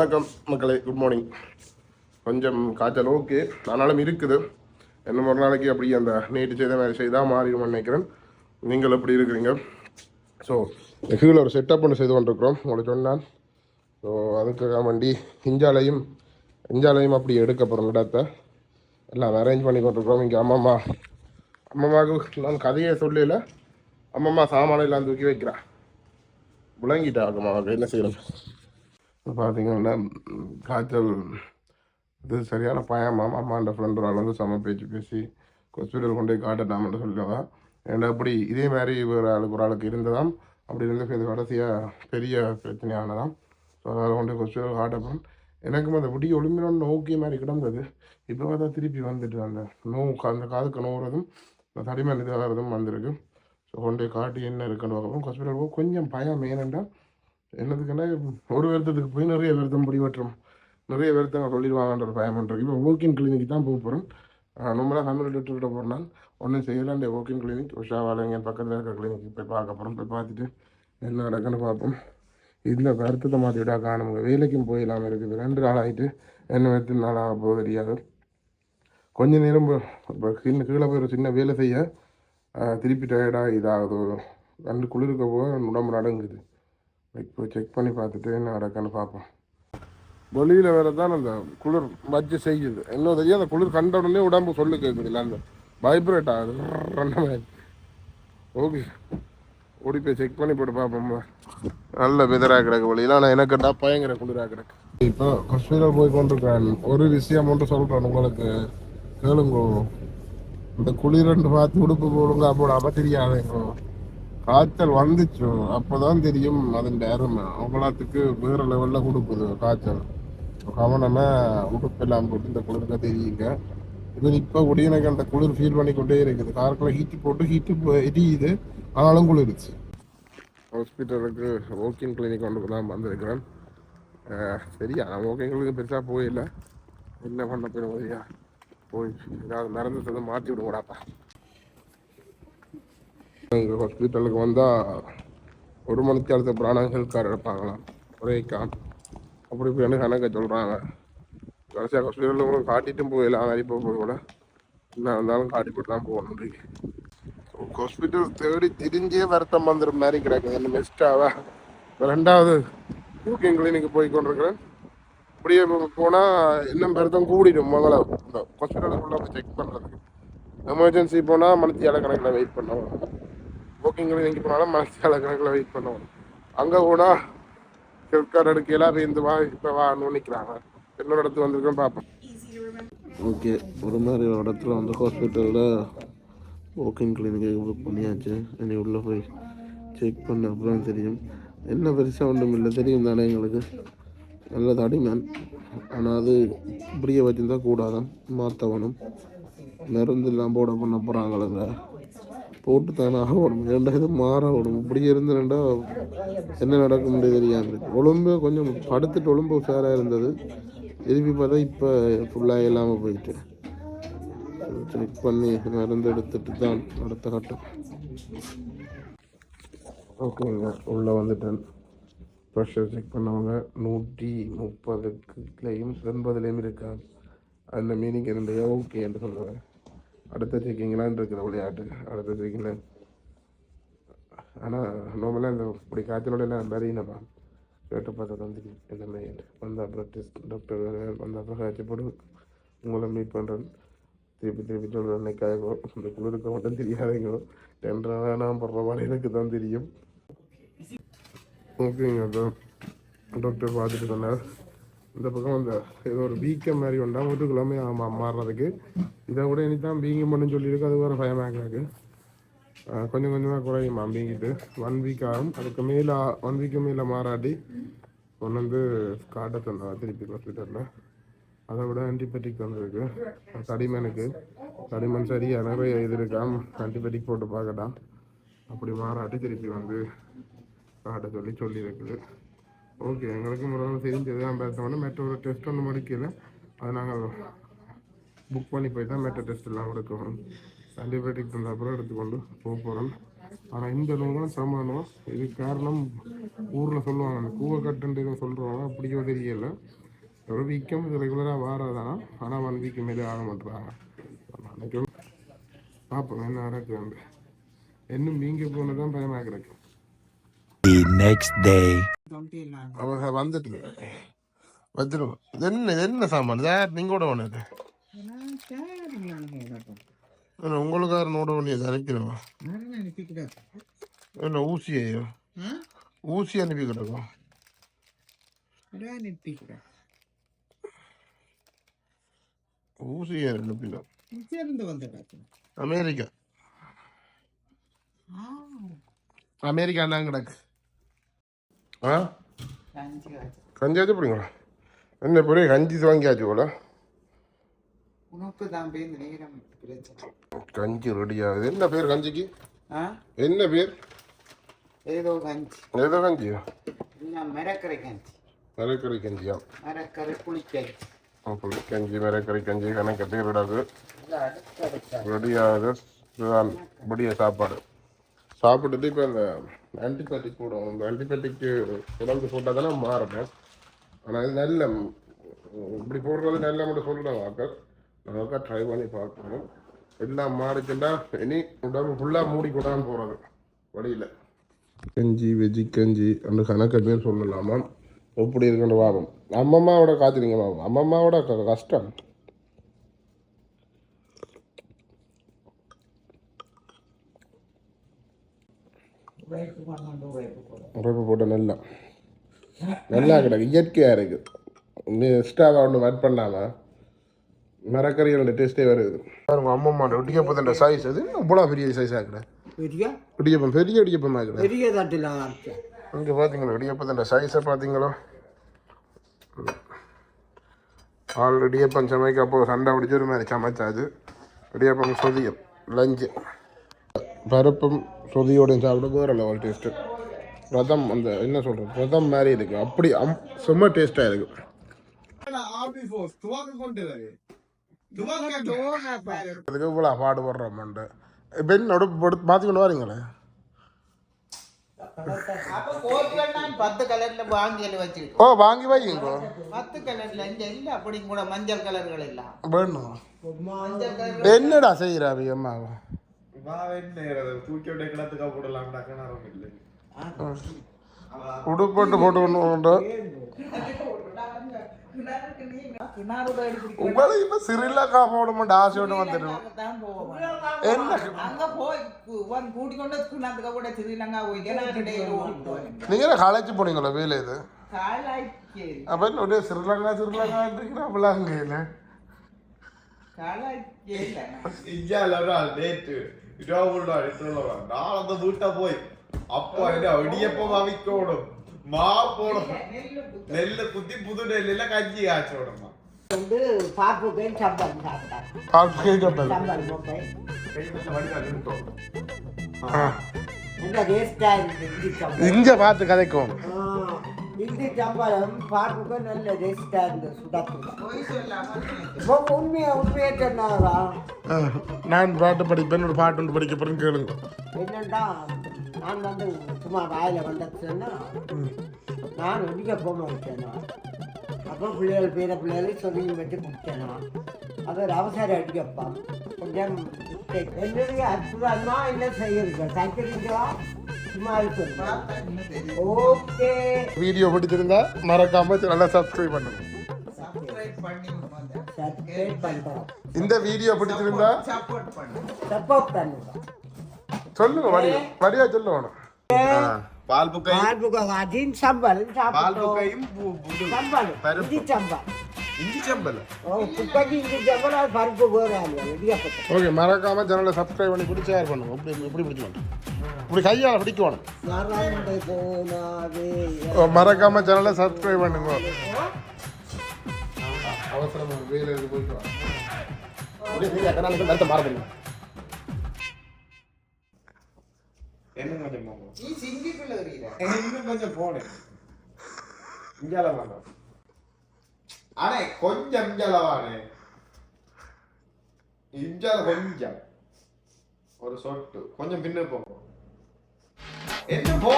வணக்கம் மக்களே good morning கொஞ்சம் காய்ச்சல் ஓகே ஆனாலும் இருக்குது. என்ன ஒரு நாளைக்கு அப்படி அந்த நேற்று செய்த மாதிரி செய்தால் மாறிடும் நினைக்கிறேன். நீங்கள் எப்படி இருக்கிறீங்க? ஸோ கீழே ஒரு செட்டப் ஒன்று செய்து கொண்டிருக்கிறோம். உங்களுக்கு சொன்னான் ஸோ அதுக்காக வண்டி இஞ்சாலையும் இஞ்சாலையும் அப்படி எடுக்க போகிறோம் இடத்தை. எல்லாம் அரேஞ்ச் பண்ணி கொண்டிருக்கிறோம். இங்கே அம்மம்மா அம்மம்மாவுக்கு நான் கதையை சொல்லல. அம்மம்மா சாமானை எல்லாம் தூக்கி வைக்கிறா. விளங்கிட்டா அம்மாவுக்கு என்ன செய்யணும் பார்த்தீங்கன்னா காய்ச்சல் இது சரியான பயம் அம்மாண்ட ஃப்ரெண்ட் ஒரு ஆள் வந்து செம பேச்சு பேசி ஹாஸ்பிட்டல் கொண்டு போய் காட்டட்டாமன்னு சொல்லிட்டவா ஏன்னா அப்படி இதே மாதிரி ஒரு ஆளுக்கு ஒரு ஆளுக்கு இருந்ததாம் அப்படி இருந்து இது கடைசியாக பெரிய பிரச்சனையானதாம் ஸோ அதனால் கொண்டு போய் ஹாஸ்பிட்டல் காட்டப்போம். எனக்கும் அந்த விடிய ஒளிமினோன்னு நோக்கிய மாதிரி கிடந்தது. இப்போ பார்த்தா திருப்பி வந்துட்டு அந்த நோ அந்த காதுக்கு நோவுறதும் அந்த தடிமன் இதாகிறதும் வந்திருக்கு. ஸோ கொண்டு போய் காட்டி என்ன இருக்குன்னு பார்க்கப்போம் ஹாஸ்பிட்டல் கொஞ்சம் பயம் ஏனென்றால் என்னதுக்குன்னா ஒரு வருத்தத்துக்கு போய் நிறைய வருத்தம் பிடிவற்றோம் நிறைய வருத்தங்க சொல்லிடுவாங்கன்ற ஒரு பயம் பண்ணுறோம் இப்போ ஓக்கின் கிளினிக் தான் போக போகிறோம் நம்மளாம் ஃபேமிலி டாக்டர்கிட்ட போனால் ஒன்றும் செய்யலாம் இந்த ஓக்கின் கிளினிக் உஷாவால் எங்கள் பக்கத்தில் இருக்கிற கிளினிக் போய் பார்க்க போகிறோம் போய் பார்த்துட்டு என்ன நடக்குன்னு பார்ப்போம். இந்த வருத்தத்தை மாற்றி விடா காணுங்க வேலைக்கும் போயிடலாம் இருக்குது ரெண்டு நாள் ஆகிட்டு என்ன எத்தனை நாள் ஆக போக தெரியாது. கொஞ்ச நேரம் இப்போ சின்ன கீழே போய் ஒரு சின்ன வேலை செய்ய திருப்பி டயர்டாக இதாகுது. ரெண்டு குளிர்க்க போக உடம்பு நடங்குது. இப்போ செக் பண்ணி பார்த்துட்டு என்ன நடக்குன்னு பார்ப்போம். வெளியில் வேறு தான் அந்த குளிர் வச்சு செய்யுது. என்ன தெரியும்? அந்த குளிர் கண்ட உடனே உடம்பு சொல்லு கேட்குதுல்ல அந்த வைப்ரேட் ஆகுது. மாதிரி ஓகே ஓடி போய் செக் பண்ணி போட்டு பார்ப்போம்மா நல்ல வெதராக கிடக்கு வழியில் ஆனால் எனக்கு பயங்கர குளிராக கிடக்கு. இப்போ கஷ்மீரில் போய் கொண்டிருக்கேன் ஒரு விஷயம் மட்டும் சொல்கிறேன் உங்களுக்கு. கேளுங்கோ. இந்த குளிரண்டு பார்த்து உடுப்பு போடுங்க போடாம தெரியாதுங்கோ காய்ச்சல் வந்துச்சு. அப்போதான் தெரியும் அதன் அருமை அவங்களாத்துக்கு வேற லெவலில் கொடுக்குது காய்ச்சல். கவனமாக உடுப்பெல்லாம் போட்டு இந்த குளிர்க்க தெரியுங்க. இவன் இப்போ கூட எனக்கு அந்த குளிர் ஃபீல் பண்ணிக்கொண்டே இருக்குது. காருக்குள்ளே ஹீட்டு போட்டு ஹீட்டு எரியுது. ஆனாலும் குளிருச்சு. ஹாஸ்பிட்டலுக்கு வாக்கிங் கிளினிக் கொண்டு தான் வந்திருக்கிறேன். சரியா? நான் வாக்கிங் பெருசாக போயில்லை என்ன பண்ண போயிடும் போய் ஏதாவது மறந்து மாற்றி விடுங்கடாப்பா. எங்கள் ஹாஸ்பிட்டலுக்கு வந்தால் ஒரு மணிக்கு அடுத்த பிராணம் ஹெல்த் கார்டு எடுப்பாங்களாம். ஒரே கான் அப்படி இப்படின்னு கணக்க சொல்கிறாங்க கடைசியாக ஹாஸ்பிட்டலில் கூட காட்டிட்டும் போயிடலாம் மாதிரி போய் கூட என்ன இருந்தாலும் காட்டிப்பட்டு தான் போகணும். ஹாஸ்பிட்டல் தேடி திரிஞ்சே வருத்தம் வந்துடும் மாதிரி கிடைக்குது என்ன பெஸ்ட்டாவா ரெண்டாவது யூகே கிளினிக்கு போய் கொண்டிருக்கிறேன். அப்படியே போனால் இன்னும் வருத்தம் கூடிடும். முதல்ல இந்த ஹாஸ்பிட்டலுக்குள்ள செக் பண்ணுறதுக்கு எமர்ஜென்சி போனால் மனத்தியால கணக்கில் வெயிட் பண்ணுவோம். வாக்கிங் கிளினிக் போனாலும் மனத்தியால கணக்கில் வெயிட் பண்ணுவோம் அங்கே கூட ஹெல்த் கார்டு அப்போ இந்த வா இப்போ வான்னு நிற்கிறாங்க இன்னொரு இடத்துக்கு வந்திருக்கேன் பார்ப்போம். ஓகே ஒரு மாதிரி ஒரு இடத்துல வந்து ஹாஸ்பிட்டலில் வாக்கிங் கிளினிக்கு புக் பண்ணியாச்சு. இனி உள்ளே போய் செக் பண்ண அப்புறம் தெரியும். என்ன பெருசாக ஒன்றும் இல்லை தெரியும் தானே எங்களுக்கு. நல்ல தடிமன் ஆனால் அது இப்படியே வச்சுருந்தா கூடாதான் மாற்றவனும் மருந்தெல்லாம் போட பண்ண போகிறாங்களங்க போட்டு தானாக ஆகணும் ரெண்டாவது மாற ஓடும். இப்படி இருந்துட்டா என்ன நடக்கும்னு தெரியாமல் இருக்குது ஒழும்பு கொஞ்சம் படுத்துட்டு ஒழும்பு உஷாராக இருந்தது. திருப்பி பார்த்தா இப்போ ஃபுல்லாக இல்லாமல் போயிட்டு. செக் பண்ணி மருந்து எடுத்துட்டு தான் அடுத்த கட்டம். ஓகேங்க உள்ளே வந்துட்டேன். ப்ரெஷர் செக் பண்ணவங்க நூற்றி முப்பதுக்குலேயும் எண்பதுலேயும் இருக்காங்க. அந்த மீனிங் என்னுடைய ஓகே என்று சொல்லுவேன். அடுத்த செக்கிங்லாம் இருக்கிற விளையாட்டு அடுத்த ஆனால் நார்மலாக இந்த இப்படி காய்ச்சலோட எல்லாம் கேட்டு பார்த்தா தான் தெரியும் எல்லாமே வந்த அப்புறம் டெஸ்ட் டாக்டர் வந்த அப்புறம் காய்ச்சி போட்டு உங்களை மீட் பண்ணுறேன் திருப்பி திருப்பி சொல்கிறேன் நினைக்காதோ இந்த குளிருக்கு மட்டும் தெரியாதீங்க. ரெண்டரை நான் போடுற மாதிரி எனக்கு தான் தெரியும். ஓகேங்க அதான் டாக்டர் பார்த்துட்டு சொன்னார். இந்த பக்கம் அந்த ஏதோ ஒரு வீக்கம் மாதிரி உண்டா முதுகுலாமே ஆமாம் மாறுறதுக்கு. இதை விட இனி தான் வீங்கம் பண்ணு சொல்லியிருக்கு அது வேறு இருக்குது கொஞ்சம் கொஞ்சமாக குறையுமா பீங்கிட்டு ஒன் வீக் ஆகும். அதுக்கு மேலே ஒன் வீக்கு மேலே மாறாட்டி ஒன்று வந்து காட்ட சொன்னா திருப்பி ஹாஸ்பிட்டலில் அதை விட ஆன்டிபயோட்டிக் வந்திருக்கு. தடிமனுக்கு தடிமன் சரியாக நிறைய இது இருக்காம் ஆன்டிபயோட்டிக் போட்டு பார்க்கலாம் அப்படி மாறாட்டி திருப்பி வந்து காட்ட சொல்லி சொல்லியிருக்குது ஓகே எங்களுக்கு முதல்ல தெரிஞ்சது தான் பேசணும்னா மெட்ட டெஸ்ட் ஒன்று முடிக்கல. அதை நாங்கள் புக் பண்ணி போய் தான் மெட்ட டெஸ்ட் எல்லாம் எடுக்கணும். ஆன்டிபயோட்டிக் தந்த அப்புறம் எடுத்துக்கொண்டு போக போகிறோம் ஆனால் இந்த நோய்களும் தான் சமானம் இது காரணம் ஊரில் சொல்லுவாங்க அந்த கூவக்கட்டுன்னு எதுவும் சொல்கிறாங்க அப்படியோ தெரியல. ஒரு வீக்கம் இது ரெகுலராக வாரதானா ஆனால் ஒன் வீக்கு மேலே ஆக மாட்டுறாங்க நினைக்கிறேன் பார்ப்போம் என்ன நடக்குது இன்னும் நீங்கள் போனதான் பயமாக கிடைக்கும் The next day. அவங்க வந்துட்டு வந்துடும் என்ன என்ன சாமான்? சார் நீங்கள் கூட ஒன்று உங்களுக்கார நோட வேண்டியது அனுப்பிடுமா என்ன ஊசியையோ ஊசி அனுப்பி கிடக்கும் ஊசி அனுப்பிடும் அமெரிக்கா. அமெரிக்கா தான் கிடக்கு ஆ கஞ்சியாச்சும் பிடிங்களா என்ன பெரிய கஞ்சி வாங்கியாச்சு போல உனக்கு தான் பேர் நேரம் பிரச்சனை கஞ்சி ரெடி ஆகுது என்ன பேர் கஞ்சிக்கு என்ன பேர் ஏதோ கஞ்சி ஏதோ கஞ்சியா மரக்கரை கஞ்சி மரக்கறி கஞ்சியா மரக்கரை புளிக்கஞ்சி அப்படி கஞ்சி மரக்கறி கஞ்சி கணக்கு பேர் இடாது ரெடி ஆகுது சாப்பாடு சாப்பிட்டுட்டு இப்போ இந்த ஆன்டிபயோட்டிக் போடுவோம் இந்த ஆன்டிபயோட்டிக் உடம்பு போட்டால் தானே மாறும். ஆனால் இது நல்ல இப்படி போடுறது நல்ல மட்டும் சொல்கிறேன் ஆக்கள் நமக்கா ட்ரை பண்ணி பார்க்கணும் எல்லாம் மாறிச்சுன்னா இனி உடம்பு ஃபுல்லாக மூடி கொண்டாந்து போகிறது வழியில். கஞ்சி வெஜ்ஜி கஞ்சி அந்த கணக்க பேர் சொல்லலாமா? எப்படி இருக்குன்னு பாவம் அம்மம்மாவோட காத்துறீங்க பாவம் அம்மம்மாவோட க- கஷ்டம். உழைப்பு போட்ட நல்லா. நல்லா கிடக்கு இயற்கையாக இருக்குது நீ எக்ஸ்ட்ராவாக ஒன்று ஆட் பண்ணாமல் மரக்கறிகளோட டேஸ்ட்டே வருது. பாருங்க அம்மம்மா இடியப்பத்தின் சைஸ் அது. இவ்வளோ பெரிய சைஸாக கிட பெரிய? இடியப்பம் பெரிய இடியப்பமாக கிட பெரிய தட்டில் இங்கே பார்த்தீங்களா இடியப்பத்தின் சைஸை பார்த்தீங்களோ ஆள் இடியப்பம் சமைக்க அப்போ சண்டை பிடிச்ச ஒரு மாதிரி சமைச்சாச்சு இடியப்பம் சொதியம் லஞ்சு பருப்பும் சொதியோடையும் சாப்பிட வேறு லெவல் டேஸ்ட்டு ரதம் அந்த என்ன சொல்கிறது ரதம் மாதிரி இருக்கு. அப்படி அம் செம்ம டேஸ்ட்டாக இருக்கு. அதுக்கு இவ்வளோ பாடுபடுறோம் மண்டை. பெண் உடுப்பு மாற்றிக்கொண்டு வரீங்களே? ஓ வாங்கி வைங்க பத்து கலர்ல இங்க இல்ல அப்படி கூட மஞ்சள் கலர்கள் எல்லாம். வேணும் என்னடா செய்கிறா அம்மாவை? உடுப்போட்டு போட்டு கொண்டு உங்களுக்கு இப்போ சிறிலக்கா போட மாட்டேன் ஆசையோடு வந்துடும் தான் போவோம் என்ன அங்க போய் கு- வந்து கூட்டிக்கொண்டு கிணத்துக்கு கூட ஸ்ரீலங்கா போய் கிணறுடைய ஓடிட்டு நீங்கள் களைச்சி போனீங்களா வேலை இது அப்போ என்ன ஒரே சிறிலங்கா சிறிலங்கா இருக்கிற அப்படிலாம் அங்கே இல்லை காலாய்க்கேரி ഇജ്ജാല ഒരാൾ ഡേറ്റ് ഇരുപത് അടുത്തുള്ളവരാണ് നാളെ വീട്ടാ പോയി അപ്പൊ അതിന്റെ ഒടിയപ്പം വവിക്കോടും മാപ്പോടും നെല്ല് കുത്തി പുതു നെല്ലിലെ കഞ്ചി കാച്ചോടും வந்து பாப்புக்கும் சம்பல் சாப்பிட்டார் பால் கேட்கப்பட்டது சம்பல் முட்டை ஆ நல்ல டேஸ்டா இருக்கு இந்தி சம்பல் இங்கே பார்த்து கதைக்கும் ஆ, இந்தி சம்பளம் பாப்புக்கு நல்ல டேஸ்டா இருந்து சுடத்துல உண்மையா உண்மையா சொன்னாரா? நான் பாட்டு படிப்பேன் ஒரு பாட்டு ஒன்று படிக்க போகிறேன்னு கேளுங்க. என்னன்னா நான் வந்து சும்மா வாயில வந்ததுன்னா நான் ஒடிக்க போக மாட்டேனா? அப்போ பிள்ளைகள் பேர பிள்ளைகளை சொல்லி வச்சு குடிச்சேனா? அது ஒரு அவசர அடிக்கப்பா. கொஞ்சம். என்னுடைய அற்புதமா என்ன செய்யுங்க சைக்கிளீங்களா சும்மா இருக்கு ஓகே வீடியோ பிடிச்சிருந்தா மறக்காம நல்லா சப்ஸ்கிரைப் பண்ணுங்க. இந்த வீடியோ பிடிச்சிருந்தா சப்போர்ட் பண்ணுங்க சொல்லுங்க வடிவா. வடிவா சொல்லுங்க பால் புக்கையும் பால் புக்கம் அதையும் சம்பல் பால் மறக்காம சேனலை சப்ஸ்கிரைப் பண்ணி பிடிச்சா பண்ணுங்க இப்படி இப்படி பிடிச்சி இப்படி கையால் பிடிக்கணும் மறக்காம சேனலை சப்ஸ்கிரைப் பண்ணுங்க. அவசரம் வேலை போயிட்டு மாற முடியும் என்ன கொஞ்சம் கொஞ்சம் போடு. இங்கால கொஞ்சம் ஒரு சொட்டு. கொஞ்சம் பின்ன போகும் என்ன போ